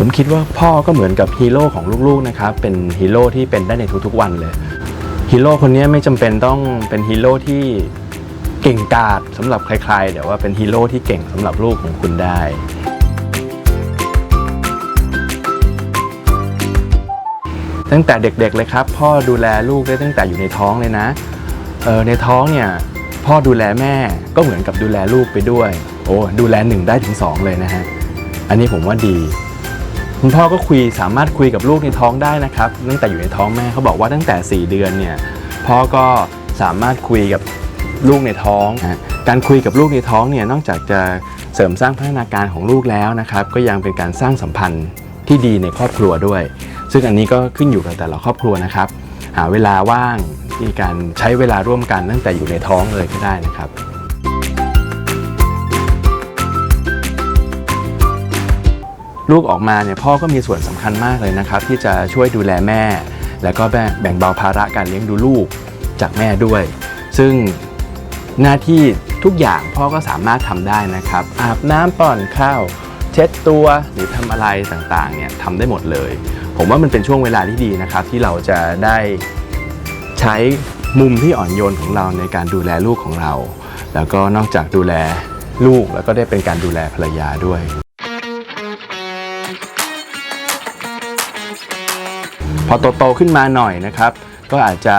ผมคิดว่าพ่อก็เหมือนกับฮีโร่ของลูกๆนะครับเป็นฮีโร่ที่เป็นได้ในทุกๆวันเลยฮีโร่คนนี้ไม่จำเป็นต้องเป็นฮีโร่ที่เก่งกาจสำหรับใครๆแต่ว่าเป็นฮีโร่ที่เก่งสำหรับลูกของคุณได้ตั้งแต่เด็กๆเลยครับ พ่อดูแลลูกได้ตั้งแต่อยู่ในท้องเลยนะเออในท้องเนี่ยพ่อดูแลแม่ก็เหมือนกับดูแลลูกไปด้วย โอ้ดูแลหนึ่งได้ถึงสองเลยนะฮะอันนี้ผมว่าดี คุณพ่อก็คุยสามารถคุยกับลูกในท้องได้นะครับตั้งแต่อยู่ในท้องแม่เขาบอกว่าตั้งแต่ 4 เดือนเนี่ยพ่อก็สามารถคุยกับลูกในท้อง การคุยกับลูกในท้องเนี่ยนอกจากจะเสริมสร้างพัฒนาการของลูกแล้วนะครับ ก็ยังเป็นการสร้างสัมพันธ์ที่ดีในครอบครัวด้วย ซึ่งอันนี้ก็ขึ้นอยู่กับแต่ละครอบครัวนะครับ หาเวลาว่างที่การใช้เวลาร่วมกันตั้งแต่อยู่ในท้องเลยก็ได้นะครับ ลูกออกมาเนี่ยพ่อก็มีส่วนสำคัญมากเลยนะครับ ที่จะช่วยดูแลแม่ แล้วก็แบ่งเบาภาระการเลี้ยงดูลูกจากแม่ด้วย ซึ่งหน้าที่ทุกอย่างพ่อก็สามารถทำได้นะครับ อาบน้ำป้อนข้าวเช็ดตัวหรือทำอะไรต่างๆเนี่ยทำได้หมดเลย ผมว่ามันเป็นช่วงเวลาที่ดีนะครับ ที่เราจะได้ใช้มุมที่อ่อนโยนของเราในการดูแลลูกของเรา แล้วก็นอกจากดูแลลูกแล้วก็ได้เป็นการดูแลภรรยาด้วย พอโตๆขึ้นมาหน่อยนะครับ ก็อาจจะ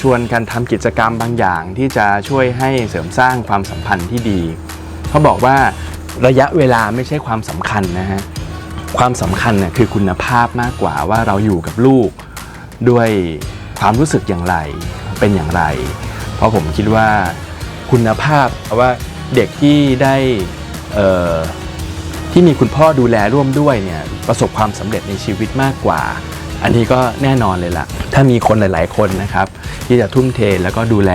ชวนกันทำกิจกรรมบางอย่างที่จะช่วยให้เสริมสร้างความสัมพันธ์ที่ดี เขาบอกว่าระยะเวลาไม่ใช่ความสำคัญนะฮะความสำคัญเนี่ยคือคุณภาพมากกว่าว่าเราอยู่กับลูกด้วยความรู้สึกอย่างไรเป็นอย่างไร เพราะผมคิดว่าคุณภาพว่าเด็กที่ได้ที่มีคุณพ่อดูแลร่วมด้วยเนี่ยประสบความสำเร็จในชีวิตมากกว่า อันนี้ก็แน่นอนเลยล่ะ ถ้ามีคนหลาย ๆ คนนะครับ ที่จะทุ่มเทแล้วก็ดูแล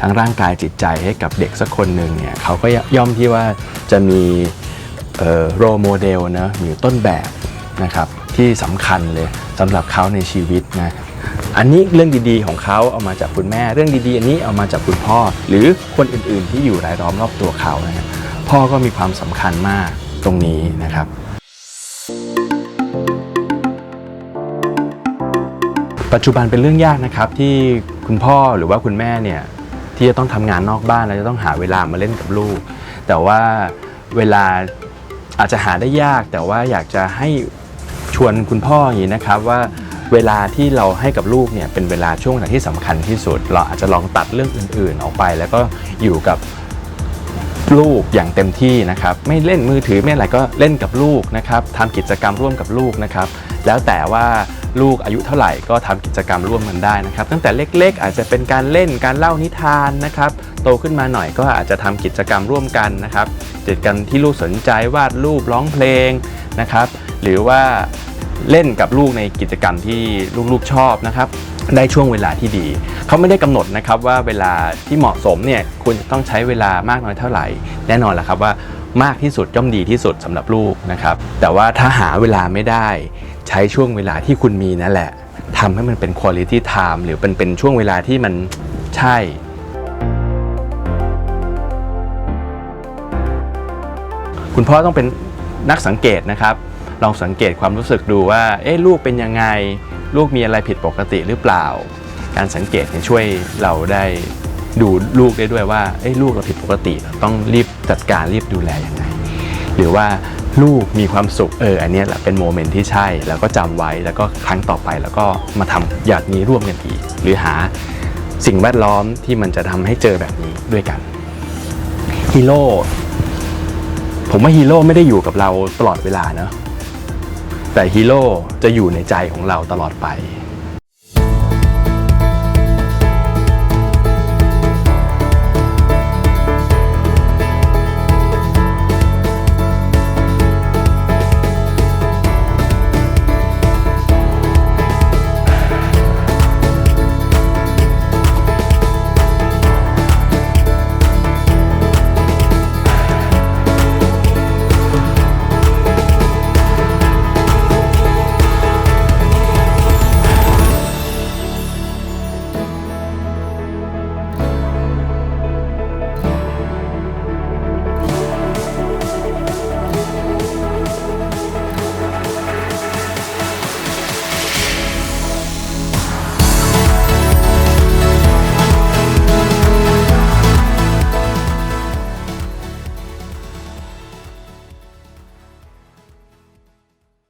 ทั้งร่างกายจิตใจให้กับเด็กสักคนหนึ่งเนี่ยเขาก็ย่อมที่ว่าจะมีโรโมเดลนะมีต้นแบบนะครับที่สำคัญเลยสำหรับเขาในชีวิตนะอันนี้เรื่องดีๆของเขาเอามาจากคุณแม่ เรื่องดีๆ อันนี้เอามาจากคุณพ่อ หรือคนอื่นๆ ที่อยู่รายล้อมรอบตัวเขานะฮะพ่อก็มีความสำคัญมากตรงนี้นะครับ ปัจจุบันเป็นเรื่องยากนะครับที่คุณพ่อหรือว่าคุณแม่เนี่ยที่จะต้องทำงานนอกบ้านแล้วจะต้องหาเวลามาเล่นกับลูก แต่ว่าเวลาอาจจะหาได้ยาก แต่ว่าอยากจะให้ชวนคุณพ่ออย่างนี้นะครับว่าเวลาที่เราให้กับลูกเนี่ยเป็นเวลาช่วงเวลาที่สำคัญที่สุด เราอาจจะลองตัดเรื่องอื่นๆ ออกไป แล้วก็อยู่กับลูกอย่างเต็มที่นะครับ ไม่เล่นมือถือไม่อะไรก็เล่นกับลูกนะครับทำกิจกรรมร่วมกับลูกนะครับ แล้วแต่ว่า ลูกอายุเท่าไหร่ก็ทำกิจกรรมร่วมกันได้นะครับ ตั้งแต่เล็ก ๆ อาจจะเป็นการเล่นการเล่านิทานนะครับ โตขึ้นมาหน่อยก็อาจจะทำกิจกรรมร่วมกันนะครับกิจกรรมที่ลูกสนใจวาดรูปร้องเพลงนะครับ หรือว่าเล่นกับลูกในกิจกรรมที่ลูกๆชอบนะครับได้ช่วงเวลาที่ดี เขาไม่ได้กำหนดนะครับว่าเวลาที่เหมาะสมเนี่ยควรจะต้องใช้เวลามากน้อยเท่าไหร่ แน่นอนแหละครับว่า มากที่สุดย่อมดีที่สุดสำหรับลูกนะครับ แต่ว่าถ้าหาเวลาไม่ได้ใช้ช่วงเวลาที่คุณมีนั่นแหละทำให้มันเป็น quality time หรือเป็นเป็นช่วงเวลาที่มันใช่คุณพ่อต้องเป็นนักสังเกตนะครับ ลองสังเกตความรู้สึกดูว่า เอ๊ะลูกเป็นยังไง ลูกมีอะไรผิดปกติหรือเปล่า การสังเกตเนี่ยช่วยเราได้ ดูลูกได้ด้วยว่าเอ๊ะลูกเราผิดปกติเราต้องรีบจัดการรีบดูแลยังไงหรือว่าลูกมีความสุขเอออันนี้แหละเป็นโมเมนต์ที่ใช่แล้วก็จำไว้แล้วก็ครั้งต่อไปแล้วก็มาทำอย่างนี้ร่วมกันอีก หรือหาสิ่งแวดล้อมที่มันจะทำให้เจอแบบนี้ด้วยกันฮีโร่ผมว่าฮีโร่ไม่ได้อยู่กับเราตลอดเวลาเนะแต่ฮีโร่จะอยู่ในใจของเราตลอดไป